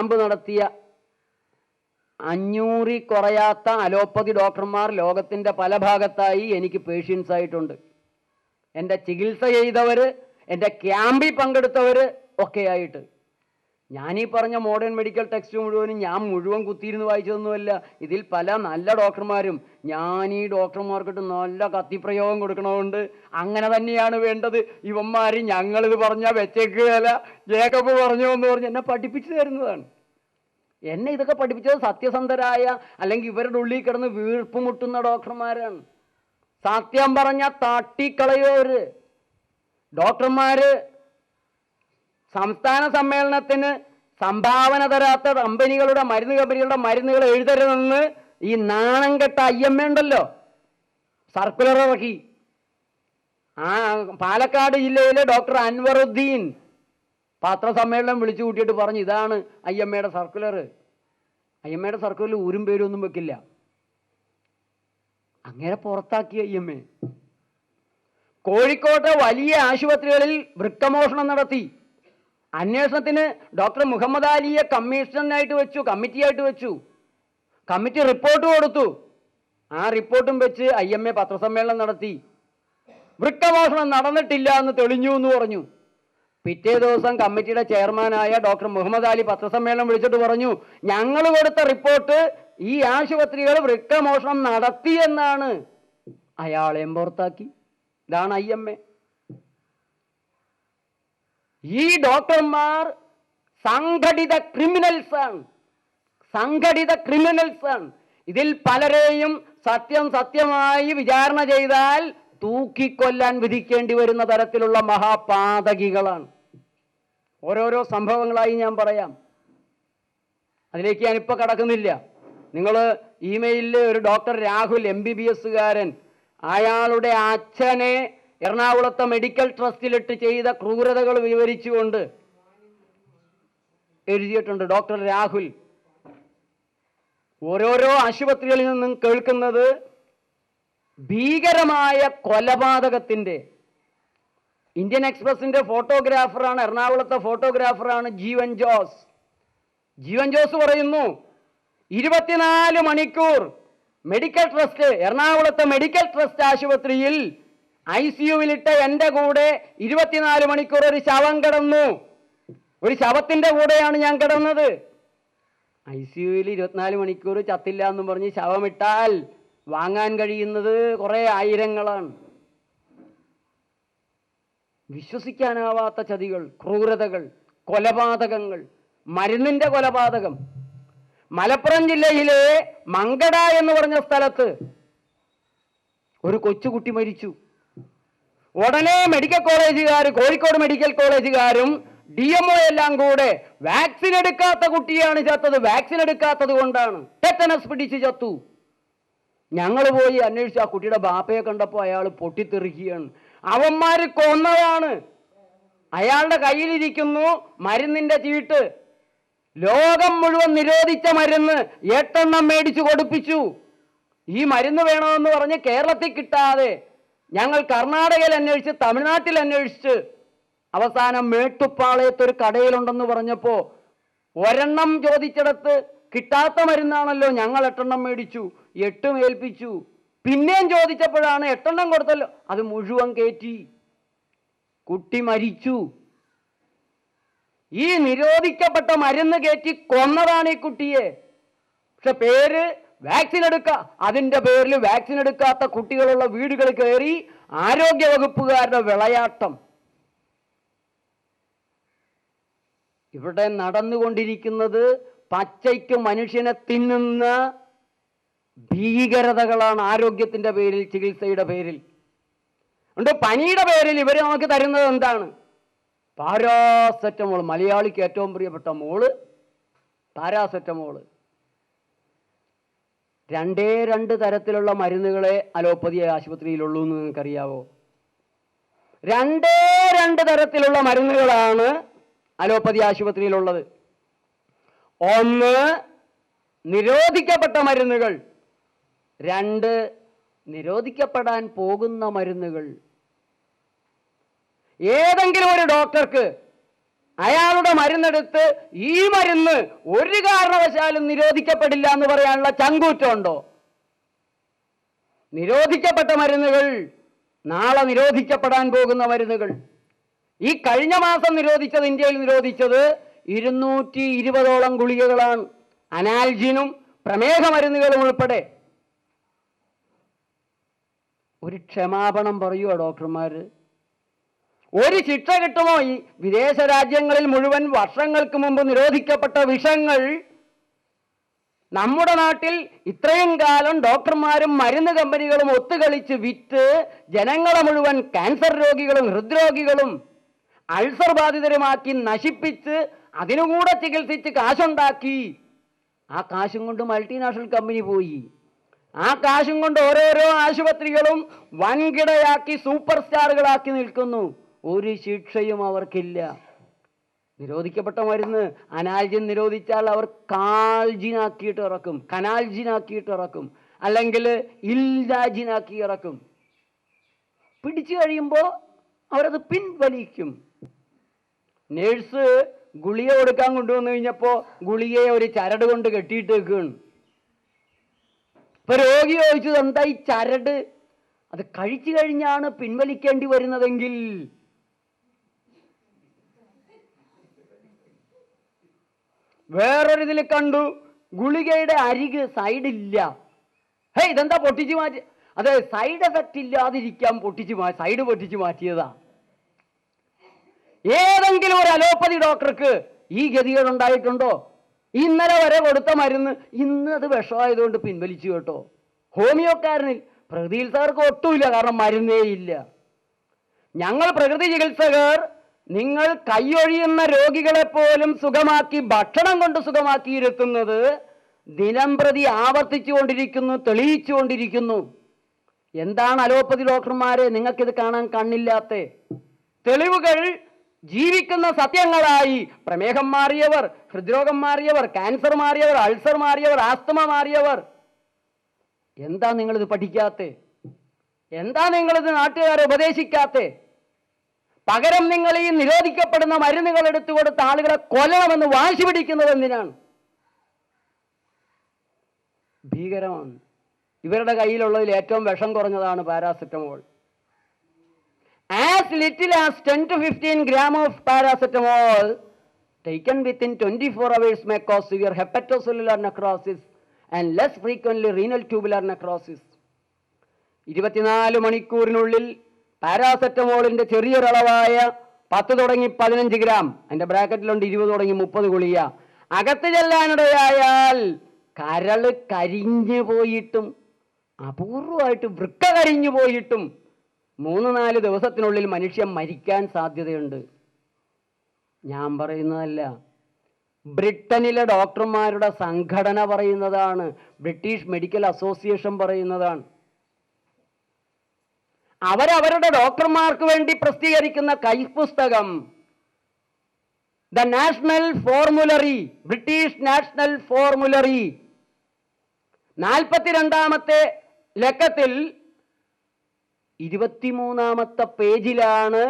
Camp നടത്തിയ അഞ്ഞൂറിൽ കുറയാത്ത അലോപ്പതി ഡോക്ടർമാർ ലോകത്തിന്റെ പല ഭാഗത്തായി എനിക്ക് പേഷ്യൻസ് ആയിട്ടുണ്ട്. എന്റെ ചികിത്സ ചെയ്തവർ എന്റെ ക്യാമ്പിൽ പങ്കെടുത്തവർ ഒക്കെ ആയിട്ട്. ഞാനീ പറഞ്ഞ മോഡേൺ മെഡിക്കൽ ടെക്സ്റ്റ് മുഴുവനും ഞാൻ മുഴുവൻ കുത്തിയിരുന്ന് വായിച്ചതൊന്നുമല്ല. ഇതിൽ പല നല്ല ഡോക്ടർമാരും ഞാൻ ഈ ഡോക്ടർമാർക്കിട്ട് നല്ല കത്തിപ്രയോഗം കൊടുക്കണമുണ്ട്. അങ്ങനെ തന്നെയാണ് വേണ്ടത്. ഇവന്മാർ ഞങ്ങളിത് പറഞ്ഞാൽ വെച്ചേക്കുകയല്ല ജേക്കബ് പറഞ്ഞു എന്ന് പറഞ്ഞ് എന്നെ പഠിപ്പിച്ചു തരുന്നതാണ്. എന്നെ ഇതൊക്കെ പഠിപ്പിച്ചത് സത്യസന്ധരായ അല്ലെങ്കിൽ ഇവരുടെ ഉള്ളിൽ കിടന്ന് വീർപ്പ് മുട്ടുന്ന ഡോക്ടർമാരാണ് സത്യം പറഞ്ഞ തട്ടിക്കളയോര് ഡോക്ടർമാര് സംസ്ഥാന സമ്മേളനത്തിന് സംഭാവന തരാത്ത കമ്പനികളുടെ മരുന്ന് കമ്പനികളുടെ മരുന്നുകൾ എഴുതരുതെന്ന് ഈ നാണം കെട്ട ഐ എം എ ഉണ്ടല്ലോ. സർക്കുലർ ഇറക്കി. ആ പാലക്കാട് ജില്ലയിലെ ഡോക്ടർ അൻവറുദ്ദീൻ പത്രസമ്മേളനം വിളിച്ചു കൂട്ടിയിട്ട് പറഞ്ഞു ഇതാണ് ഐ എം എയുടെ സർക്കുലർ. ഐ എം എയുടെ സർക്കുലറിൽ ഊരും പേരൊന്നും വെക്കില്ല. അങ്ങനെ പുറത്താക്കി ഐ എം എ. കോഴിക്കോട്ടെ വലിയ ആശുപത്രികളിൽ വൃക്കമോഷണം നടത്തി. അന്വേഷണത്തിന് ഡോക്ടർ മുഹമ്മദ് അലിയെ കമ്മീഷനായിട്ട് വെച്ചു കമ്മിറ്റിയായിട്ട് വെച്ചു. കമ്മിറ്റി റിപ്പോർട്ട് കൊടുത്തു. ആ റിപ്പോർട്ടും വെച്ച് ഐ എം എ പത്രസമ്മേളനം നടത്തി. വൃക്കമോഷണം നടന്നിട്ടില്ല എന്ന് തെളിഞ്ഞു എന്ന് പറഞ്ഞു. പിറ്റേ ദിവസം കമ്മിറ്റിയുടെ ചെയർമാനായ ഡോക്ടർ മുഹമ്മദ് അലി പത്രസമ്മേളനം വിളിച്ചിട്ട് പറഞ്ഞു ഞങ്ങൾ കൊടുത്ത റിപ്പോർട്ട് ഈ ആശുപത്രികൾ വൃക്കമോഷണം നടത്തി എന്നാണ്. അയാളെയും പുറത്താക്കി. ഇതാണ് ഐ എം എ. ഈ ഡോക്ടർമാർ സംഘടിത ക്രിമിനൽസ് ആണ്. സംഘടിത ക്രിമിനൽസ് ആണ്. ഇതിൽ പലരെയും സത്യം സത്യമായി വിചാരണ ചെയ്താൽ തൂക്കിക്കൊല്ലാൻ വിധിക്കേണ്ടി വരുന്ന തരത്തിലുള്ള മഹാപാതകികളാണ്. ഓരോരോ സംഭവങ്ങളായി ഞാൻ പറയാം. അതിലേക്ക് ഞാനിപ്പോൾ കടക്കുന്നില്ല. നിങ്ങൾ ഇമെയിലിൽ ഒരു doctor Rahul M B B എസ്സുകാരൻ അയാളുടെ അച്ഛനെ എറണാകുളത്തെ മെഡിക്കൽ ട്രസ്റ്റിലിട്ട് ചെയ്ത ക്രൂരതകൾ വിവരിച്ചുകൊണ്ട് എഴുതിയിട്ടുണ്ട് ഡോക്ടർ രാഹുൽ. ഓരോരോ ആശുപത്രികളിൽ നിന്നും കേൾക്കുന്നത് ഭീകരമായ കൊലപാതകത്തിന്റെ. ഇന്ത്യൻ എക്സ്പ്രസിന്റെ ഫോട്ടോഗ്രാഫറാണ് എറണാകുളത്തെ ഫോട്ടോഗ്രാഫറാണ് ജീവൻ ജോസ്. ജീവൻ ജോസ് പറയുന്നു ഇരുപത്തിനാല് മണിക്കൂർ മെഡിക്കൽ ട്രസ്റ്റ് എറണാകുളത്തെ മെഡിക്കൽ ട്രസ്റ്റ് ആശുപത്രിയിൽ ഐ സിയുവിലിട്ട എന്റെ കൂടെ ഇരുപത്തിനാല് മണിക്കൂർ ഒരു ശവം കിടന്നു. ഒരു ശവത്തിന്റെ കൂടെയാണ് ഞാൻ കിടന്നത്. ഐ സിയുവിൽ ഇരുപത്തിനാല് മണിക്കൂർ ചത്തില്ല എന്നും പറഞ്ഞ് ശവമിട്ടാൽ വാങ്ങാൻ കഴിയുന്നത് കുറേ ആയിരങ്ങളാണ്. വിശ്വസിക്കാനാവാത്ത ചതികൾ ക്രൂരതകൾ കൊലപാതകങ്ങൾ മരുന്നിന്റെ കൊലപാതകം. മലപ്പുറം ജില്ലയിലെ മങ്കട എന്ന് പറഞ്ഞ സ്ഥലത്ത് ഒരു കൊച്ചുകുട്ടി മരിച്ചു. ഉടനെ മെഡിക്കൽ കോളേജുകാർ കോഴിക്കോട് മെഡിക്കൽ കോളേജുകാരും ഡി എല്ലാം കൂടെ വാക്സിൻ എടുക്കാത്ത കുട്ടിയാണ് ചത്തത്. വാക്സിൻ എടുക്കാത്തത് കൊണ്ടാണ്. ടെറ്റനസ് പിടിച്ച് ചത്തു. ഞങ്ങൾ പോയി അന്വേഷിച്ചു ആ കുട്ടിയുടെ ബാപ്പയെ കണ്ടപ്പോൾ അയാൾ പൊട്ടിത്തെറിക്കുകയാണ്. അവന്മാർ കൊന്നതാണ്. അയാളുടെ കയ്യിലിരിക്കുന്നു മരുന്നിന്റെ ചീട്ട്. ലോകം മുഴുവൻ നിരോധിച്ച മരുന്ന് എട്ടെണ്ണം മേടിച്ചു കൊടുപ്പിച്ചു. ഈ മരുന്ന് വേണമെന്ന് പറഞ്ഞ് കേരളത്തിൽ കിട്ടാതെ ഞങ്ങൾ കർണാടകയിൽ അന്വേഷിച്ച് തമിഴ്നാട്ടിൽ അന്വേഷിച്ച് അവസാനം മേട്ടുപ്പാളയത്ത് ഒരു കടയിലുണ്ടെന്ന് പറഞ്ഞപ്പോൾ ഒരെണ്ണം ചോദിച്ചിടത്ത് കിട്ടാത്ത മരുന്നാണല്ലോ ഞങ്ങൾ എട്ടെണ്ണം മേടിച്ചു എട്ടും ഏൽപ്പിച്ചു. പിന്നെയും ചോദിച്ചപ്പോഴാണ് എട്ടെണ്ണം കൊടുത്തല്ലോ. അത് മുഴുവൻ കയറ്റി കുട്ടി മരിച്ചു. ഈ നിരോധിക്കപ്പെട്ട മരുന്ന് കയറ്റി കൊന്നതാണ് ഈ കുട്ടിയെ. പക്ഷെ പേര് വാക്സിൻ എടുക്ക. അതിന്റെ പേരിൽ വാക്സിൻ എടുക്കാത്ത കുട്ടികളുള്ള വീടുകൾ കയറി ആരോഗ്യ വകുപ്പുകാരുടെ വിളയാട്ടം. ഇവിടെ നടന്നുകൊണ്ടിരിക്കുന്നത് പച്ചയ്ക്ക് മനുഷ്യനെ തിന്നുന്ന ഭീകരതകളാണ് ആരോഗ്യത്തിന്റെ പേരിൽ ചികിത്സയുടെ പേരിൽ. ഉണ്ട് പനിയുടെ പേരിൽ ഇവർ നമുക്ക് തരുന്നത് എന്താണ്? പാരാസെറ്റമോൾ മലയാളിക്ക് ഏറ്റവും പ്രിയപ്പെട്ട മോൾ പാരാസെറ്റമോൾ രണ്ടേ രണ്ട് തരത്തിലുള്ള മരുന്നുകളെ അലോപ്പതി ആശുപത്രിയിലുള്ളൂ എന്ന് നിങ്ങൾക്കറിയാവോ? രണ്ടേ രണ്ട് തരത്തിലുള്ള മരുന്നുകളാണ് അലോപ്പതി ആശുപത്രിയിലുള്ളത്. ഒന്ന് നിരോധിക്കപ്പെട്ട മരുന്നുകൾ. രണ്ട് നിരോധിക്കപ്പെടാൻ പോകുന്ന മരുന്നുകൾ. ഏതെങ്കിലും ഒരു ഡോക്ടർക്ക് അയാളുടെ മരുന്നെടുത്ത് ഈ മരുന്ന് ഒരു കാരണവശാലും നിരോധിക്കപ്പെടില്ല എന്ന് പറയാനുള്ള ചങ്കൂറ്റമുണ്ടോ? നിരോധിക്കപ്പെട്ട മരുന്നുകൾ നാളെ നിരോധിക്കപ്പെടാൻ പോകുന്ന മരുന്നുകൾ. ഈ കഴിഞ്ഞ മാസം നിരോധിച്ചത് ഇന്ത്യയിൽ നിരോധിച്ചത് ഇരുന്നൂറ്റി ഇരുപതോളം ഗുളികകളാണ്. അനാൽജിനും പ്രമേഹ മരുന്നുകളും ഉൾപ്പെടെ. ഒരു ക്ഷമാപണം പറയുമോ ഡോക്ടർമാര്? ഒരു ശിക്ഷ കിട്ടുമോ? ഈ വിദേശ രാജ്യങ്ങളിൽ മുഴുവൻ വർഷങ്ങൾക്ക് മുമ്പ് നിരോധിക്കപ്പെട്ട വിഷങ്ങൾ നമ്മുടെ നാട്ടിൽ ഇത്രയും കാലം ഡോക്ടർമാരും മരുന്ന് കമ്പനികളും ഒത്തുകളിച്ച് വിറ്റ് ജനങ്ങളെ മുഴുവൻ ക്യാൻസർ രോഗികളും ഹൃദ്രോഗികളും അൾസർ ബാധിതരുമാക്കി നശിപ്പിച്ച് അതിനുകൂടെ ചികിത്സിച്ച് കാശുണ്ടാക്കി. ആ കാശും കൊണ്ട് മൾട്ടിനാഷണൽ കമ്പനി പോയി. ആ കാശും കൊണ്ട് ഓരോരോ ആശുപത്രികളും വൻകിടയാക്കി സൂപ്പർ സ്റ്റാറുകളാക്കി നിൽക്കുന്നു. ഒരു ശിക്ഷയും അവർക്കില്ല. നിരോധിക്കപ്പെട്ട മരുന്ന് അനാൽജിൻ നിരോധിച്ചാൽ അവർ കാൽജിനാക്കിയിട്ട് ഇറക്കും കനാൽജിനാക്കിയിട്ട് ഇറക്കും അല്ലെങ്കിൽ ഇൽജാജിനാക്കി ഇറക്കും. പിടിച്ചു കഴിയുമ്പോൾ അവരത് പിൻവലിക്കും. നേഴ്സ് ഗുളിക കൊടുക്കാൻ കൊണ്ടുവന്നു കഴിഞ്ഞപ്പോൾ ഗുളികയെ ഒരു ചരട് കൊണ്ട് കെട്ടിയിട്ട് വെക്കുകയാണ് ഇപ്പൊ രോഗി ചോദിച്ചത് എന്താ ഈ ചരട്? അത് കഴിച്ചു കഴിഞ്ഞാണ് പിൻവലിക്കേണ്ടി വരുന്നതെങ്കിൽ വേറൊരു ഇതിൽ കണ്ടു. ഗുളികയുടെ അരിക് സൈഡില്ല ഹേ ഇതെന്താ പൊട്ടിച്ചു മാറ്റി? അതെ സൈഡ് എഫക്റ്റ് ഇല്ലാതിരിക്കാൻ പൊട്ടിച്ചു മാറ്റി സൈഡ് പൊട്ടിച്ചു മാറ്റിയതാ. ഏതെങ്കിലും ഒരു അലോപ്പതി ഡോക്ടർക്ക് ഈ ഗതികേട് ഉണ്ടായിട്ടുണ്ടോ? ഇന്നലെ വരെ കൊടുത്ത മരുന്ന് ഇന്ന് അത് വിഷമായതുകൊണ്ട് പിൻവലിച്ചു കേട്ടോ. ഹോമിയോക്കാരനിൽ പ്രകൃതി ചികിത്സകർക്ക് ഒട്ടുമില്ല കാരണം മരുന്നേ ഇല്ല. ഞങ്ങൾ പ്രകൃതി ചികിത്സകർ നിങ്ങൾ കൈയൊഴിയുന്ന രോഗികളെ പോലും സുഖമാക്കി ഭക്ഷണം കൊണ്ട് സുഖമാക്കിയിരുത്തുന്നത് ദിനം പ്രതി ആവർത്തിച്ചു കൊണ്ടിരിക്കുന്നു തെളിയിച്ചു കൊണ്ടിരിക്കുന്നു എന്താണ് അലോപ്പതി ഡോക്ടർമാരെ നിങ്ങൾക്കിത് കാണാൻ കണ്ണില്ലാത്ത? തെളിവുകൾ ജീവിക്കുന്ന സത്യങ്ങളായി. പ്രമേഹം മാറിയവർ ഹൃദ്രോഗം മാറിയവർ ക്യാൻസർ മാറിയവർ അൾസർ മാറിയവർ ആസ്തമ മാറിയവർ. എന്താ നിങ്ങളിത് പഠിക്കാത്തേ? എന്താ നിങ്ങളിത് നാട്ടുകാരെ ഉപദേശിക്കാത്തെ? പകരം നിങ്ങൾ ഈ നിരോധിക്കപ്പെടുന്ന മരുന്നുകൾ എടുത്തു കൊടുത്ത ആളുകളെ കൊല്ലണമെന്ന് വാശി പിടിക്കുന്നത് എന്തിനാണ്? ഭീകരമാണ്. ഇവരുടെ കയ്യിലുള്ളതിൽ ഏറ്റവും വിഷം കുറഞ്ഞതാണ് paracetamol. As little as ten to fifteen gram of paracetamol taken within 24 hours may cause your hepatocellular necrosis and less frequently renal tubular necrosis ഇരുപത്തിനാല് മണിക്കൂറിനുള്ളിൽ പാരാസെറ്റമോളിന്റെ ചെറിയൊരളവായ പത്ത് തുടങ്ങി പതിനഞ്ച് ഗ്രാം അതിന്റെ ബ്രാക്കറ്റിലുണ്ട് ഇരുപത് തുടങ്ങി മുപ്പത് ഗുളിക. അകത്ത് ചെല്ലാനിടയായാൽ കരൾ കരിഞ്ഞു പോയിട്ടും അപൂർവമായിട്ട് വൃക്ക കരിഞ്ഞു പോയിട്ടും മൂന്ന് നാല് ദിവസത്തിനുള്ളിൽ മനുഷ്യൻ മരിക്കാൻ സാധ്യതയുണ്ട്. ഞാൻ പറയുന്നതല്ല. ബ്രിട്ടനിലെ ഡോക്ടർമാരുടെ സംഘടന പറയുന്നതാണ് ബ്രിട്ടീഷ് മെഡിക്കൽ അസോസിയേഷൻ പറയുന്നതാണ്. അവരവരുടെ ഡോക്ടർമാർക്ക് വേണ്ടി പ്രസിദ്ധീകരിക്കുന്ന കൈപ്പുസ്തകം the national formulary British national formulary നാൽപ്പത്തിരണ്ടാമത്തെ ലക്കത്തിൽ ഇരുപത്തിമൂന്നാമത്തെ പേജിലാണ്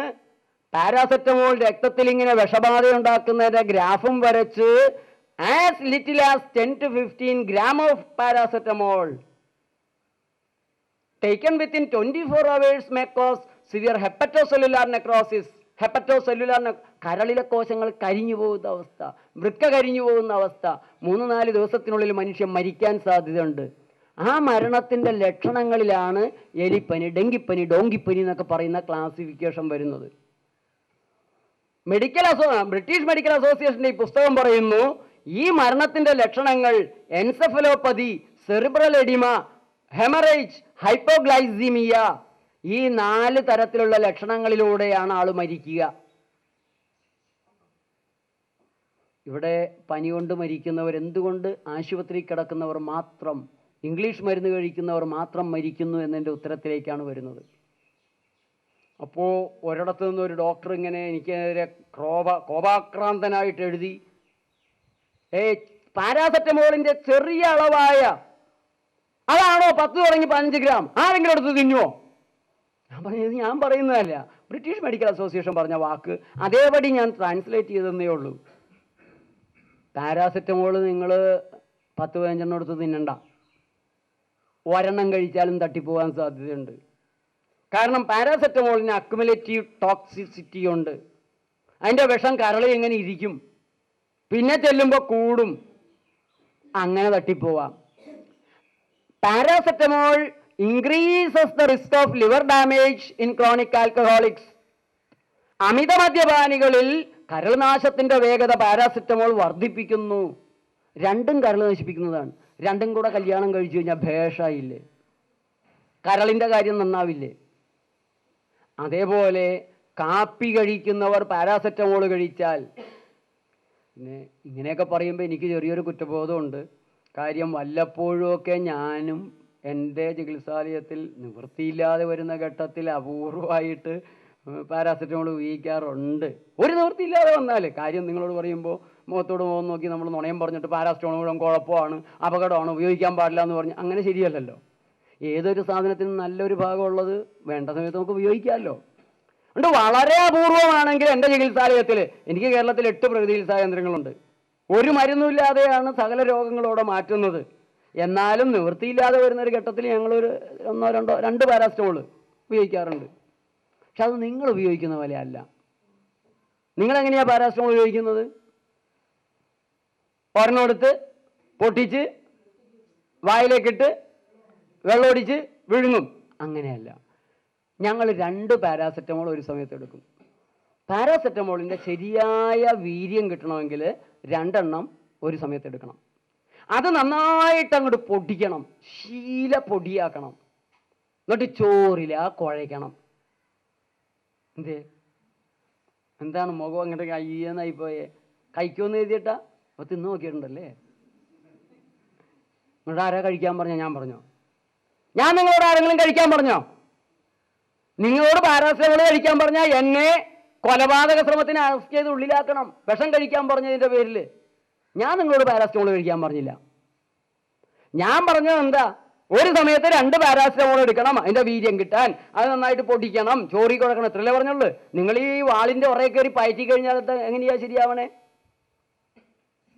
പാരാസെറ്റമോൾ രക്തത്തിൽ ഇങ്ങനെ വിഷബാധ ഉണ്ടാക്കുന്നതിന്റെ ഗ്രാഫും വരച്ച് as little as ten to fifteen gram of paracetamol taken within twenty four hours may cause severe hepatocellular necrosis hepatocellular കരളിലെ കോശങ്ങൾ കരിഞ്ഞു പോകുന്ന അവസ്ഥ വൃക്ക കരിഞ്ഞു പോകുന്ന അവസ്ഥ. മൂന്ന് നാല് ദിവസത്തിനുള്ളിൽ മനുഷ്യൻ മരിക്കാൻ സാധ്യതയുണ്ട്. ആ മരണത്തിന്റെ ലക്ഷണങ്ങളിലാണ് എലിപ്പനി ഡെങ്കിപ്പനി ഡോങ്കിപ്പനി എന്നൊക്കെ പറയുന്ന ക്ലാസിഫിക്കേഷൻ വരുന്നത്. മെഡിക്കൽ അസോ ബ്രിട്ടീഷ് മെഡിക്കൽ അസോസിയേഷന്റെ ഈ പുസ്തകം പറയുന്നു ഈ മരണത്തിന്റെ ലക്ഷണങ്ങൾ encephalopathy cerebral oedema haemorrhage hypoglycaemia ഈ നാല് തരത്തിലുള്ള ലക്ഷണങ്ങളിലൂടെയാണ് ആൾ മരിക്കുക. ഇവിടെ പനി കൊണ്ട് മരിക്കുന്നവർ എന്തുകൊണ്ട് ആശുപത്രി കിടക്കുന്നവർ മാത്രം ഇംഗ്ലീഷ് മരുന്ന് കഴിക്കുന്നവർ മാത്രം മരിക്കുന്നു എന്നതിന്റെ ഉത്തരത്തിലേക്കാണ് വരുന്നത്. അപ്പോൾ ഒരിടത്തു നിന്ന് ഒരു ഡോക്ടർ ഇങ്ങനെ എനിക്കെതിരെ ക്രോപ കോപാക്രാന്തനായിട്ട് എഴുതി ഏ പാരാസെറ്റമോളിന്റെ ചെറിയ അളവായ അതാണോ പത്ത് തുടങ്ങി പതിനഞ്ച് ഗ്രാം? ആരെങ്കിലും എടുത്ത് തിന്നുവോ? ഞാൻ പറഞ്ഞത് ഞാൻ പറയുന്നതല്ല. ബ്രിട്ടീഷ് മെഡിക്കൽ അസോസിയേഷൻ പറഞ്ഞ വാക്ക് അതേപടി ഞാൻ ട്രാൻസ്ലേറ്റ് ചെയ്തെന്നേ ഉള്ളൂ. പാരാസെറ്റമോൾ നിങ്ങൾ പത്ത് പതിനഞ്ചെണ്ണം എടുത്ത് തിന്നണ്ട. ഒരെണ്ണം കഴിച്ചാലും തട്ടിപ്പോകാൻ സാധ്യതയുണ്ട്. കാരണം പാരാസെറ്റമോളിന് അക്യുമുലേറ്റീവ് ടോക്സിസിറ്റി ഉണ്ട്. അതിന്റെ വിഷം കരളി എങ്ങനെ ഇരിക്കും? പിന്നെ ചെല്ലുമ്പോൾ കൂടും. അങ്ങനെ തട്ടിപ്പോവാം. Paracetamol increases the risk of liver damage in chronic alcoholics അമിത മദ്യപാനികളിൽ കരൾനാശത്തിന്റെ വേഗത പാരാസെറ്റമോൾ വർദ്ധിപ്പിക്കുന്നു. രണ്ടും കരൾ നശിപ്പിക്കുന്നതാണ്. രണ്ടും കൂടെ കല്യാണം കഴിച്ചു കഴിഞ്ഞാൽ ഭേഷായില്ലേ? കരളിന്റെ കാര്യം നന്നാവില്ലേ? അതേപോലെ കാപ്പി കഴിക്കുന്നവർ പാരാസെറ്റമോൾ കഴിച്ചാൽ പിന്നെ ഇങ്ങനെയൊക്കെ പറയുമ്പോൾ എനിക്ക് ചെറിയൊരു കുറ്റബോധമുണ്ട്. കാര്യം വല്ലപ്പോഴുമൊക്കെ ഞാനും എന്റെ ചികിത്സാലയത്തിൽ നിവൃത്തിയില്ലാതെ വരുന്ന ഘട്ടത്തിൽ അപൂർവമായിട്ട് പാരാസെറ്റമോൾ ഉപയോഗിക്കാറുണ്ട്. ഒരു നിവൃത്തിയില്ലാതെ വന്നാൽ കാര്യം നിങ്ങളോട് പറയുമ്പോൾ മുഖത്തോട് മുഖം നോക്കി നമ്മൾ നുണയം പറഞ്ഞിട്ട് പാരാസെറ്റമോൾ മുഴുവൻ കുഴപ്പമാണ് അപകടമാണ് ഉപയോഗിക്കാൻ പാടില്ല എന്ന് പറഞ്ഞ് അങ്ങനെ ശരിയല്ലല്ലോ. ഏതൊരു സാധനത്തിനും നല്ലൊരു ഭാഗമുള്ളത് വേണ്ട സമയത്ത് നമുക്ക് ഉപയോഗിക്കാമല്ലോ. ഉണ്ട് വളരെ അപൂർവമാണെങ്കിൽ എന്റെ ചികിത്സാലയത്തിൽ എനിക്ക് കേരളത്തിൽ എട്ട് പ്രകൃതി ചികിത്സാ കേന്ദ്രങ്ങളുണ്ട്. ഒരു മരുന്നുമില്ലാതെയാണ് സകല രോഗങ്ങളോടെ മാറ്റുന്നത്. എന്നാലും നിവൃത്തിയില്ലാതെ വരുന്ന ഒരു ഘട്ടത്തിൽ ഞങ്ങളൊരു ഒന്നോ രണ്ടോ രണ്ട് പാരാസ്റ്റമോൾ ഉപയോഗിക്കാറുണ്ട്. പക്ഷെ അത് നിങ്ങൾ ഉപയോഗിക്കുന്ന പോലെ അല്ല നിങ്ങൾ എങ്ങനെയാണ് പാരാസ്റ്റമോൾ ഉപയോഗിക്കുന്നത്? ഒരെണ്ണെടുത്ത് പൊട്ടിച്ച് വായിലേക്കിട്ട് വെള്ളമൊടിച്ച് വിഴുങ്ങും. അങ്ങനെയല്ല. ഞങ്ങൾ രണ്ട് പാരാസെറ്റമോൾ ഒരു സമയത്ത് എടുക്കും. പാരാസെറ്റമോളിന്റെ ശരിയായ വീര്യം കിട്ടണമെങ്കിൽ രണ്ടെണ്ണം ഒരു സമയത്ത് എടുക്കണം. അത് നന്നായിട്ട് അങ്ങോട്ട് പൊടിക്കണം. ശീല പൊടിയാക്കണം. എന്നിട്ട് ചോറില കുഴയ്ക്കണം. എന്തേ? എന്താണ് മുഖം അങ്ങോട്ട് കയ്യെന്നായി പോയേ? കഴിക്കുമെന്ന് എഴുതിയിട്ടാ? അപ്പൊ തിന്ന് നോക്കിയിട്ടുണ്ടല്ലേ? നിങ്ങളുടെ ആരാ കഴിക്കാൻ പറഞ്ഞോ? ഞാൻ പറഞ്ഞോ. ഞാൻ നിങ്ങളോട് ആരെങ്കിലും കഴിക്കാൻ പറഞ്ഞോ? നിങ്ങളോട് പാരാസെറ്റമോൾ കഴിക്കാൻ പറഞ്ഞാൽ എന്നെ കൊലപാതക ശ്രമത്തിന് അറസ്റ്റ് ചെയ്ത് ഉള്ളിലാക്കണം. വിഷം കഴിക്കാൻ പറഞ്ഞതിന്റെ പേരിൽ ഞാൻ നിങ്ങളോട് പാരാസിറ്റമോൾ കഴിക്കാൻ പറഞ്ഞില്ല. ഞാൻ പറഞ്ഞത് എന്താ? ഒരു സമയത്ത് രണ്ട് പാരാസിറ്റമോൾ എടുക്കണം അതിന്റെ വീര്യം കിട്ടാൻ. അത് നന്നായിട്ട് പൊട്ടിക്കണം ചോറി കുഴക്കണം ഇത്രയല്ലേ പറഞ്ഞുള്ളൂ. നിങ്ങൾ ഈ വാളിന്റെ ഉറയെ കയറി പയറ്റി കഴിഞ്ഞാൽ എങ്ങനെയാ ശരിയാവണേ?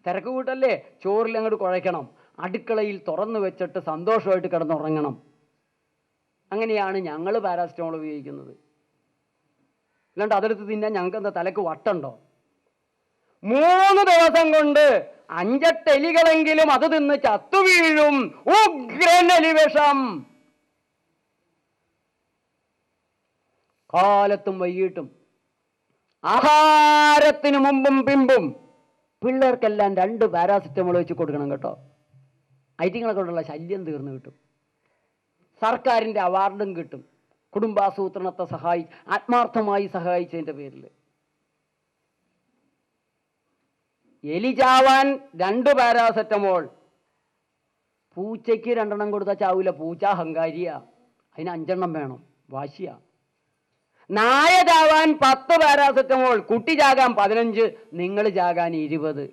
തിരക്ക് കൂട്ടല്ലേ? ചോറിൽ അങ്ങോട്ട് കുഴയ്ക്കണം. അടുക്കളയിൽ തുറന്നു വെച്ചിട്ട് സന്തോഷമായിട്ട് കിടന്നുറങ്ങണം. അങ്ങനെയാണ് ഞങ്ങൾ പാരാസിറ്റമോൾ ഉപയോഗിക്കുന്നത്. അല്ലാണ്ട് അതെടുത്ത് തിന്നാൻ ഞങ്ങൾക്ക് എന്താ തലക്ക് വട്ടുണ്ടോ? മൂന്ന് ദിവസം കൊണ്ട് അഞ്ചെട്ടെലികളെങ്കിലും അത് തിന്ന് ചത്തു വീഴും. ഉഗ്രൻ എലിവിഷം കാലത്തും വൈകിട്ടും. ആഹാരത്തിന് മുമ്പും പിമ്പും. പിള്ളേർക്കെല്ലാം രണ്ട് പാരാസിറ്റമോൾ വെച്ച് കൊടുക്കണം കേട്ടോ. ഐറ്റിങ്ങളെ കൊണ്ടുള്ള ശല്യം തീർന്നു കിട്ടും. സർക്കാരിന്റെ അവാർഡും കിട്ടും. കുടുംബാസൂത്രണത്തെ സഹായി ആത്മാർത്ഥമായി സഹായിച്ചതിന്റെ പേരിൽ. എലി ചാവാൻ രണ്ട് പാരാസെറ്റമോൾ. പൂച്ചയ്ക്ക് രണ്ടെണ്ണം കൊടുത്താൽ ചാവില്ല പൂച്ച അഹങ്കാരിയ. അതിന് അഞ്ചെണ്ണം വേണം വാശിയ. നായ ചാവാൻ പത്ത് പാരാസെറ്റമോൾ കുട്ടി ചാകാൻ പതിനഞ്ച് നിങ്ങൾ ചാകാൻ ഇരുപത്.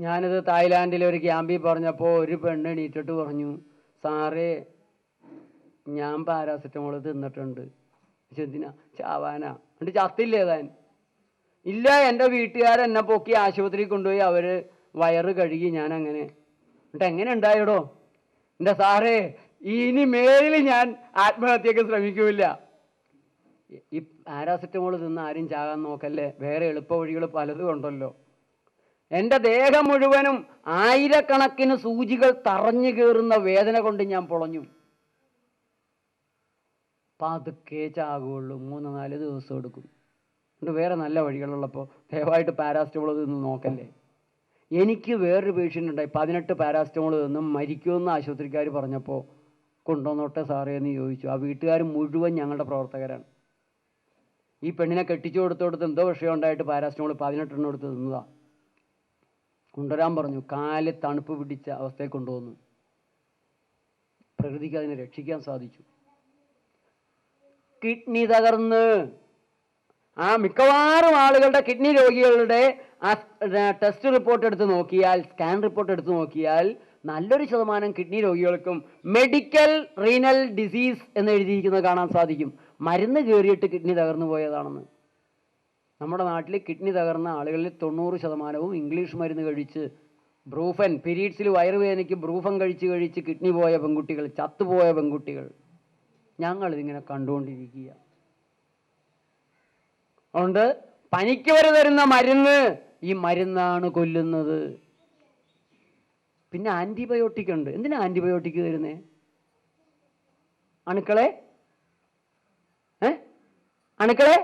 ഞാനിത് തായ്ലാൻഡിലെ ഒരു ക്യാമ്പിൽ പറഞ്ഞപ്പോൾ ഒരു പെണ്ണ് എണീറ്റിട്ട് പറഞ്ഞു സാറേ ഞാൻ പാരാസെറ്റമോൾ തിന്നിട്ടുണ്ട്. പക്ഷെ എന്തിനാ? ചാവാനാ. എന്നിട്ട് ചത്തില്ലേ താൻ? ഇല്ല എന്റെ വീട്ടുകാരെന്നെ പൊക്കി ആശുപത്രിയിൽ കൊണ്ടുപോയി അവർ വയറ് കഴുകി ഞാൻ അങ്ങനെ എന്നിട്ട് എങ്ങനെ ഉണ്ടായിടോ? എന്റെ സാറേ ഇനി മേലിൽ ഞാൻ ആത്മഹത്യക്ക് ശ്രമിക്കൂല ഈ പാരാസെറ്റമോൾ തിന്ന് ആരും ചാകാൻ നോക്കല്ലേ? വേറെ എളുപ്പ വഴികൾ പലതും ഉണ്ടല്ലോ. എന്റെ ദേഹം മുഴുവനും ആയിരക്കണക്കിന് സൂചികൾ തറഞ്ഞു കയറുന്ന വേദന കൊണ്ട് ഞാൻ പൊളഞ്ഞു. പതുക്കെ ചാകുള്ളൂ മൂന്ന് നാല് ദിവസം എടുക്കും. എന്നിട്ട് വേറെ നല്ല വഴികളുള്ളപ്പോൾ ദയവായിട്ട് പാരാസ്റ്റമോൾ തിന്ന് നോക്കല്ലേ. എനിക്ക് വേറൊരു പേഷ്യന്റ് ഉണ്ടായി. പതിനെട്ട് പാരാസ്റ്റമോൾ തിന്നും മരിക്കുമെന്ന് ആശുപത്രിക്കാർ പറഞ്ഞപ്പോൾ കൊണ്ടുവന്നോട്ടെ സാറേ എന്ന് ചോദിച്ചു. ആ വീട്ടുകാർ മുഴുവൻ ഞങ്ങളുടെ പ്രവർത്തകരാണ്. ഈ പെണ്ണിനെ കെട്ടിച്ചു കൊടുത്തോടത്ത് എന്തോ വിഷയം ഉണ്ടായിട്ട് പാരാസ്റ്റമോൾ പതിനെട്ടെണ്ണം എടുത്ത് തിന്നതാ. കൊണ്ടുവരാൻ പറഞ്ഞു. കാൽ തണുപ്പ് പിടിച്ച അവസ്ഥയിൽ കൊണ്ടുവന്നു. പ്രകൃതിക്ക് അതിനെ രക്ഷിക്കാൻ സാധിച്ചു. കിഡ്നി തകർന്ന്. ആ മിക്കവാറും ആളുകളുടെ കിഡ്നി രോഗികളുടെ ആ ടെസ്റ്റ് റിപ്പോർട്ട് എടുത്ത് നോക്കിയാൽ സ്കാൻ റിപ്പോർട്ട് എടുത്ത് നോക്കിയാൽ നല്ലൊരു ശതമാനം കിഡ്നി രോഗികൾക്കും മെഡിക്കൽ റീനൽ ഡിസീസ് എന്ന് എഴുതിയിരിക്കുന്നത് കാണാൻ സാധിക്കും. മരുന്ന് കയറിയിട്ട് കിഡ്നി തകർന്നു പോയതാണെന്ന്. നമ്മുടെ നാട്ടിൽ കിഡ്നി തകർന്ന ആളുകളിൽ തൊണ്ണൂറ് ശതമാനവും ഇംഗ്ലീഷ് മരുന്ന് കഴിച്ച് ബ്രൂഫൻ പീരീഡ്സിൽ വയറുവേദനയ്ക്ക് ബ്രൂഫൻ കഴിച്ച് കഴിച്ച് കിഡ്നി പോയ പെൺകുട്ടികൾ ചത്തുപോയ പെൺകുട്ടികൾ. ഞങ്ങൾ ഇതിങ്ങനെ കണ്ടുകൊണ്ടിരിക്കുക. അതുകൊണ്ട് പനിക്ക് വരെ തരുന്ന മരുന്ന് ഈ മരുന്നാണ് കൊല്ലുന്നത്. പിന്നെ ആന്റിബയോട്ടിക് ഉണ്ട്. എന്തിനാ ആന്റിബയോട്ടിക് തരുന്നേ? അണുക്കളെ? അണുക്കളെ?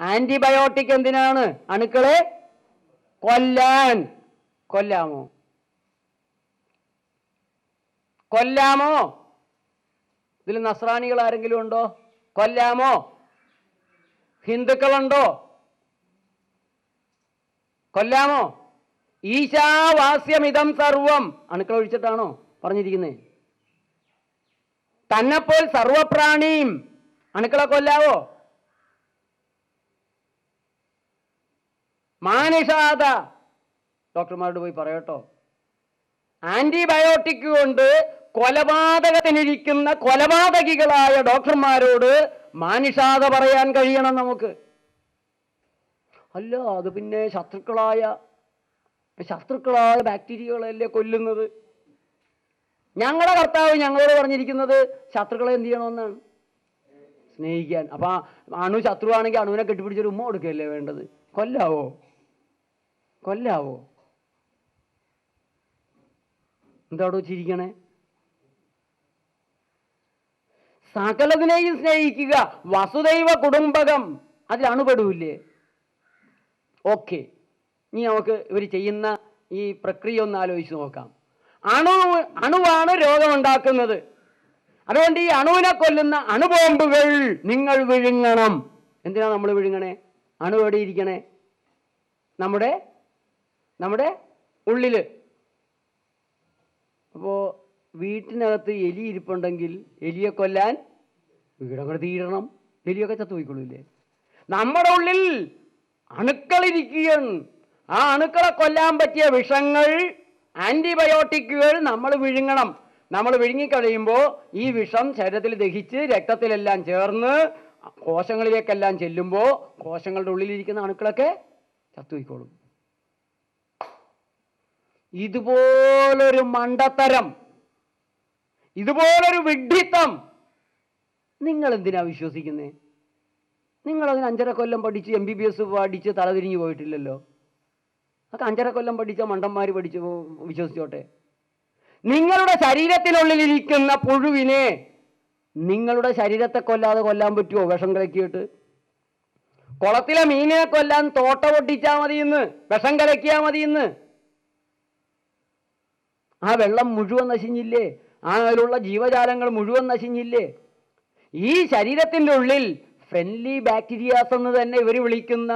ആന്റിബയോട്ടിക് എന്തിനാണ്? അണുക്കളെ കൊല്ലാൻ. കൊല്ലാമോ? കൊല്ലാമോ? ഇതിൽ നസ്രാണികൾ ആരെങ്കിലും ഉണ്ടോ? കൊല്ലാമോ? ഹിന്ദുക്കളുണ്ടോ? കൊല്ലാമോ? ഈശാവാസ്യമിതം സർവം. അണുക്കൾ ഒഴിച്ചിട്ടാണോ പറഞ്ഞിരിക്കുന്നത് തന്നെപ്പോൾ സർവപ്രാണിയും അണുക്കളെ കൊല്ലാവോ? മാനുഷാത ഡോക്ടർമാരോട് പോയി പറയട്ടോ. ആന്റിബയോട്ടിക് കൊണ്ട് കൊലപാതകത്തിനിരിക്കുന്ന കൊലപാതകികളായ ഡോക്ടർമാരോട് മാനുഷാത പറയാൻ കഴിയണം നമുക്ക്. അല്ല അത് പിന്നെ ശത്രുക്കളായ ശത്രുക്കളായ ബാക്ടീരിയകളല്ലേ കൊല്ലുന്നത്? ഞങ്ങളുടെ കർത്താവ് ഞങ്ങളോട് പറഞ്ഞിരിക്കുന്നത് ശത്രുക്കളെ എന്ത് ചെയ്യണമെന്നാണ്? സ്നേഹിക്കാൻ. അപ്പൊ അണു ശത്രുവാണെങ്കിൽ അണുവിനെ കെട്ടിപ്പിടിച്ചൊരു ഉമ്മ കൊടുക്കുകയല്ലേ വേണ്ടത്? കൊല്ലാവോ? കൊല്ലാവോ? എന്താടോ ചിരിക്കണേ? സകലതിനെയും സ്നേഹിക്കുക വസുദൈവ കുടുംബകം. അതിൽ അണുപെടൂല്ലേ? ഓക്കെ. ഇനി നമുക്ക് ഇവർ ചെയ്യുന്ന ഈ പ്രക്രിയ ഒന്ന് ആലോചിച്ച് നോക്കാം. അണു അണുവാണ് രോഗമുണ്ടാക്കുന്നത്. അതുകൊണ്ട് ഈ അണുവിനെ കൊല്ലുന്ന അണുബോംബുകൾ നിങ്ങൾ വിഴുങ്ങണം. എന്തിനാ നമ്മൾ വിഴുങ്ങണേ? അണു എവിടെ ഇരിക്കണേ? നമ്മുടെ നമ്മുടെ ഉള്ളിൽ. അപ്പോ വീട്ടിനകത്ത് എലി ഇരിപ്പുണ്ടെങ്കിൽ എലിയെ കൊല്ലാൻ വീടങ്ങോട്ട് തീരണം. എലിയൊക്കെ ചത്തുപോയിക്കൊള്ളൂല്ലേ? നമ്മുടെ ഉള്ളിൽ അണുക്കളിരിക്കുകയാണ് ആ അണുക്കളെ കൊല്ലാൻ പറ്റിയ വിഷങ്ങൾ ആന്റിബയോട്ടിക്കുകൾ നമ്മൾ വിഴുങ്ങണം. നമ്മൾ വിഴുങ്ങിക്കഴിയുമ്പോൾ ഈ വിഷം ശരീരത്തിൽ ദഹിച്ച് രക്തത്തിലെല്ലാം ചേർന്ന് കോശങ്ങളിലേക്കെല്ലാം ചെല്ലുമ്പോൾ കോശങ്ങളുടെ ഉള്ളിലിരിക്കുന്ന അണുക്കളൊക്കെ ചത്തുപോയിക്കോളും. ഇതുപോലൊരു മണ്ടത്തരം ഇതുപോലൊരു വിഡ്ഢിത്തം. നിങ്ങൾ എന്തിനാ വിശ്വസിക്കുന്നത് നിങ്ങൾ അതിന് അഞ്ചര കൊല്ലം പഠിച്ച് എം ബി ബി എസ് പഠിച്ച് തലതിരിഞ്ഞു പോയിട്ടില്ലല്ലോ. അതൊക്കെ അഞ്ചര കൊല്ലം പഠിച്ച മണ്ടന്മാർ പഠിച്ച് വിശ്വസിച്ചോട്ടെ. നിങ്ങളുടെ ശരീരത്തിനുള്ളിലിരിക്കുന്ന പുഴുവിനെ നിങ്ങളുടെ ശരീരത്തെ കൊല്ലാതെ കൊല്ലാൻ പറ്റുമോ വിഷം കലക്കിയിട്ട്. കുളത്തിലെ മീനിനെ കൊല്ലാൻ തോട്ട പൊട്ടിച്ചാൽ മതിയെന്ന് വിഷം കലക്കിയാൽ മതിയെന്ന്. ആ വെള്ളം മുഴുവൻ നശിഞ്ഞില്ലേ? ആ അതിലുള്ള ജീവജാലങ്ങൾ മുഴുവൻ നശിഞ്ഞില്ലേ? ഈ ശരീരത്തിന്റെ ഉള്ളിൽ ഫ്രണ്ട്ലി ബാക്ടീരിയാസ് എന്ന് തന്നെ ഇവർ വിളിക്കുന്ന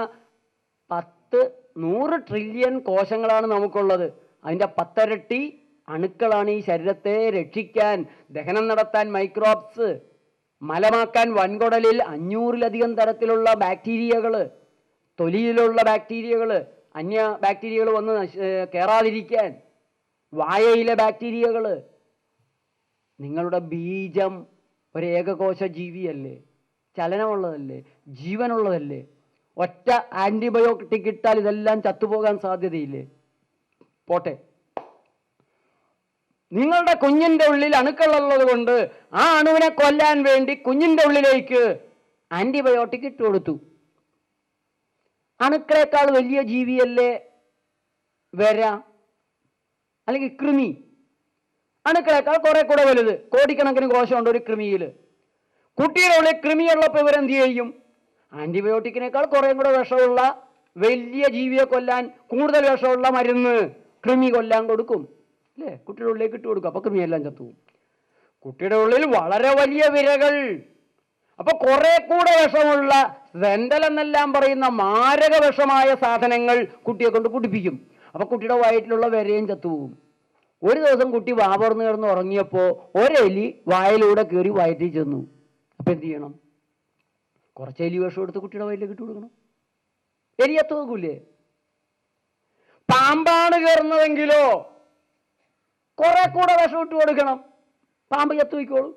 പത്ത് നൂറ് ട്രില്യൺ കോശങ്ങളാണ് നമുക്കുള്ളത്. അതിന്റെ പത്തരട്ടി അണുക്കളാണ് ഈ ശരീരത്തെ രക്ഷിക്കാൻ ദഹനം നടത്താൻ മൈക്രോബ്സ് മലമാക്കാൻ വൻകുടലിൽ അഞ്ഞൂറിലധികം തരത്തിലുള്ള ബാക്ടീരിയകൾ തൊലിയിലുള്ള ബാക്ടീരിയകൾ അന്യ ബാക്ടീരിയകൾ വന്ന് കയറാതിരിക്കാൻ വായയിലെ ബാക്ടീരിയകൾ നിങ്ങളുടെ ബീജം ഒരു ഏകകോശ ജീവിയല്ലേ? ചലനമുള്ളതല്ലേ? ജീവനുള്ളതല്ലേ? ഒറ്റ ആന്റിബയോട്ടിക് ഇട്ടാൽ ഇതെല്ലാം ചത്തുപോകാൻ സാധ്യതയില്ലേ? പോട്ടെ. നിങ്ങളുടെ കുഞ്ഞിന്റെ ഉള്ളിൽ അണുക്കളുള്ളത് കൊണ്ട് ആ അണുവിനെ കൊല്ലാൻ വേണ്ടി കുഞ്ഞിന്റെ ഉള്ളിലേക്ക് ആന്റിബയോട്ടിക് ഇട്ട് കൊടുത്തു. അണുക്കളെക്കാൾ വലിയ ജീവിയല്ലേ? വര. അല്ലെങ്കിൽ കൃമി. അണുക്കളെക്കാൾ കുറെ കൂടെ വലുത്. കോടിക്കണക്കിന് കോശമുണ്ട് ഒരു കൃമിയിൽ. കുട്ടിയുടെ ഉള്ളിൽ കൃമിയുള്ളപ്പോൾ ഇവരെന്ത് ചെയ്യും? ആന്റിബയോട്ടിക്കിനേക്കാൾ കുറേ കൂടെ വിഷമുള്ള വലിയ ജീവിയെ കൊല്ലാൻ കൂടുതൽ വിഷമുള്ള മരുന്ന് കൃമി കൊല്ലാൻ കൊടുക്കും. അല്ലേ? കുട്ടിയുടെ ഉള്ളിലേക്ക് ഇട്ട് കൊടുക്കും. അപ്പോൾ കൃമിയെല്ലാം ചത്തുവും കുട്ടിയുടെ ഉള്ളിൽ വളരെ വലിയ വിരകൾ. അപ്പോൾ കുറെ കൂടെ വിഷമുള്ള സെന്തൽ എന്നെല്ലാം പറയുന്ന മാരക വിഷമായ സാധനങ്ങൾ കുട്ടിയെ കൊണ്ട് കുടിപ്പിക്കും. അപ്പൊ കുട്ടിയുടെ വയറ്റിലുള്ള വിരയും ചത്തുപോകും. ഒരു ദിവസം കുട്ടി വാപർന്ന് കിടന്ന് ഉറങ്ങിയപ്പോൾ ഒരെലി വായിലൂടെ കയറി വയറ്റിൽ ചെന്നു. അപ്പോൾ എന്ത് ചെയ്യണം? കുറച്ച് എലി വിഷം എടുത്ത് കുട്ടിയുടെ വയറ്റിലേക്ക് ഇട്ട് കൊടുക്കണം. എലി ചത്തുപോകൂലേ പാമ്പാണ് കയറുന്നതെങ്കിലോ കുറെ കൂടെ വിഷം ഇട്ട് കൊടുക്കണം. പാമ്പ് ചത്തുപോയിക്കോളൂ.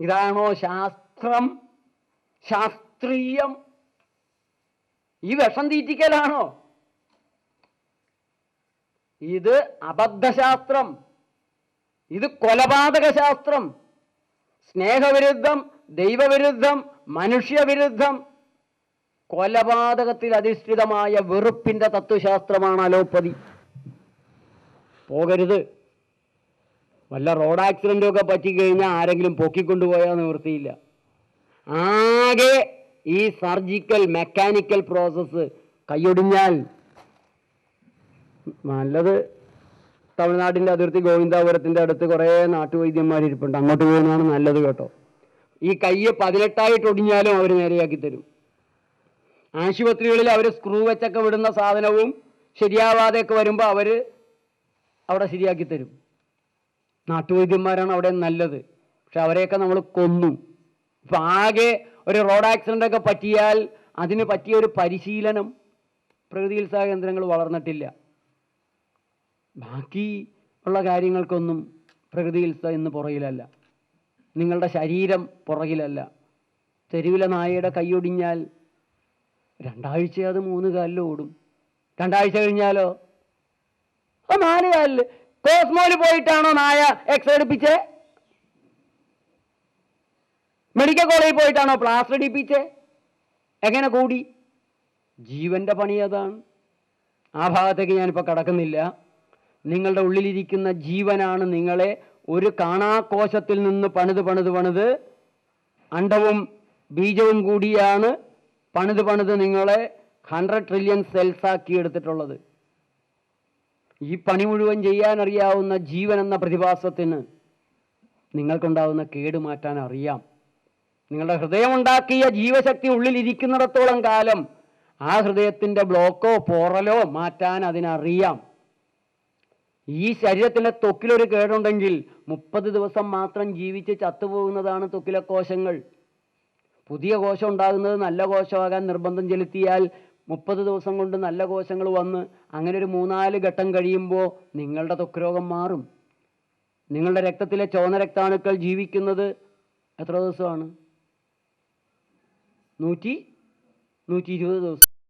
ഇതാണോ ശാസ്ത്രം? ശാസ്ത്രീയം. ഈ വിഷം തീറ്റിക്കലാണോ? ഇത് അബദ്ധശാസ്ത്രം. ഇത് കൊലപാതക ശാസ്ത്രം സ്നേഹവിരുദ്ധം ദൈവവിരുദ്ധം മനുഷ്യവിരുദ്ധം. കൊലപാതകത്തിൽ അധിഷ്ഠിതമായ വെറുപ്പിന്റെ തത്വശാസ്ത്രമാണ് അലോപ്പതി. പോകരുത്. വല്ല റോഡ് ആക്സിഡന്റും ഒക്കെ പറ്റിക്കഴിഞ്ഞാൽ ആരെങ്കിലും പൊക്കിക്കൊണ്ടുപോയാൽ നിവൃത്തിയില്ല. ആകെ ഈ സർജിക്കൽ മെക്കാനിക്കൽ പ്രോസസ്സ് കൈയൊടിഞ്ഞാൽ നല്ലത് തമിഴ്നാടിന്റെ അതിർത്തി ഗോവിന്ദാപുരത്തിന്റെ അടുത്ത് കുറേ നാട്ടുവൈദ്യന്മാർ ഇരിപ്പുണ്ട്. അങ്ങോട്ട് പോകുന്നതാണ് നല്ലത് കേട്ടോ. ഈ കയ്യ് പതിനെട്ടായിട്ട് ഒടിഞ്ഞാലും അവർ നേരെയാക്കി തരും. ആശുപത്രികളിൽ അവർ സ്ക്രൂ വെച്ചൊക്കെ വിടുന്ന സാധനവും ശരിയാവാതെയൊക്കെ വരുമ്പോൾ അവർ അവിടെ ശരിയാക്കി തരും. നാട്ടുവൈദ്യന്മാരാണ് അവിടെ നല്ലത്. പക്ഷെ അവരെയൊക്കെ നമ്മൾ കൊന്നു. ഇപ്പം ആകെ ഒരു റോഡ് ആക്സിഡന്റ് ഒക്കെ പറ്റിയാൽ അതിന് പറ്റിയ ഒരു പരിശീലനം പ്രകൃതി ചികിത്സാ കേന്ദ്രങ്ങൾ വളർന്നിട്ടില്ല. ബാക്കി ഉള്ള കാര്യങ്ങൾക്കൊന്നും പ്രകൃതി ചികിത്സ ഇന്ന് പുറകിലല്ല. നിങ്ങളുടെ ശരീരം പുറകിലല്ല. തെരുവിലെ നായയുടെ കൈയൊടിഞ്ഞാൽ രണ്ടാഴ്ച അത് മൂന്ന് കാലിൽ ഓടും. രണ്ടാഴ്ച കഴിഞ്ഞാലോ? ആ നാല് കാലിൽ. കോസ്മോയിൽ പോയിട്ടാണോ നായ എക്സ് എടുപ്പിച്ചേ? മെഡിക്കൽ കോളേജിൽ പോയിട്ടാണോ പ്ലാസ്റ്റർ ഇടിപ്പിച്ചേ? എങ്ങനെ കൂടി? ജീവന്റെ പണി അതാണ്. ആ ഭാഗത്തേക്ക് ഞാനിപ്പോൾ കടക്കുന്നില്ല. നിങ്ങളുടെ ഉള്ളിലിരിക്കുന്ന ജീവനാണ് നിങ്ങളെ ഒരു കാണാകോശത്തിൽ നിന്ന് പണിത് പണിത് പണിത് അണ്ടവും ബീജവും കൂടിയാണ് പണിത് പണിത് നിങ്ങളെ ഹൺഡ്രഡ് ട്രില്യൺ സെൽസ് ആക്കി എടുത്തിട്ടുള്ളത്. ഈ പണി മുഴുവൻ ചെയ്യാനറിയാവുന്ന ജീവൻ എന്ന പ്രതിഭാസത്തിന് നിങ്ങൾക്കുണ്ടാവുന്ന കേടുമാറ്റാൻ അറിയാം നിങ്ങളുടെ ഹൃദയമുണ്ടാക്കിയ ജീവശക്തി ഉള്ളിലിരിക്കുന്നിടത്തോളം കാലം ആ ഹൃദയത്തിന്റെ ബ്ലോക്കോ പോറലോ മാറ്റാൻ അതിനറിയാം. ഈ ശരീരത്തിന്റെ തൊക്കിലൊരു കേടുണ്ടെങ്കിൽ മുപ്പത് ദിവസം മാത്രം ജീവിച്ച് ചത്തുപോകുന്നതാണ് ത്വക്കിലെ കോശങ്ങൾ. പുതിയ കോശം ഉണ്ടാകുന്നത് നല്ല കോശമാകാൻ നിർബന്ധം ചെലുത്തിയാൽ മുപ്പത് ദിവസം കൊണ്ട് നല്ല കോശങ്ങൾ വന്ന് അങ്ങനെ ഒരു മൂന്നാൽ ഘട്ടം കഴിയുമ്പോൾ നിങ്ങളുടെ ത്വക്ക് രോഗം മാറും. നിങ്ങളുടെ രക്തത്തിലെ ചോന രക്താണുക്കൾ ജീവിക്കുന്നത് എത്ര ദിവസമാണ്? നൂറ്റി നൂറ്റി ഇരുപത് ദിവസം.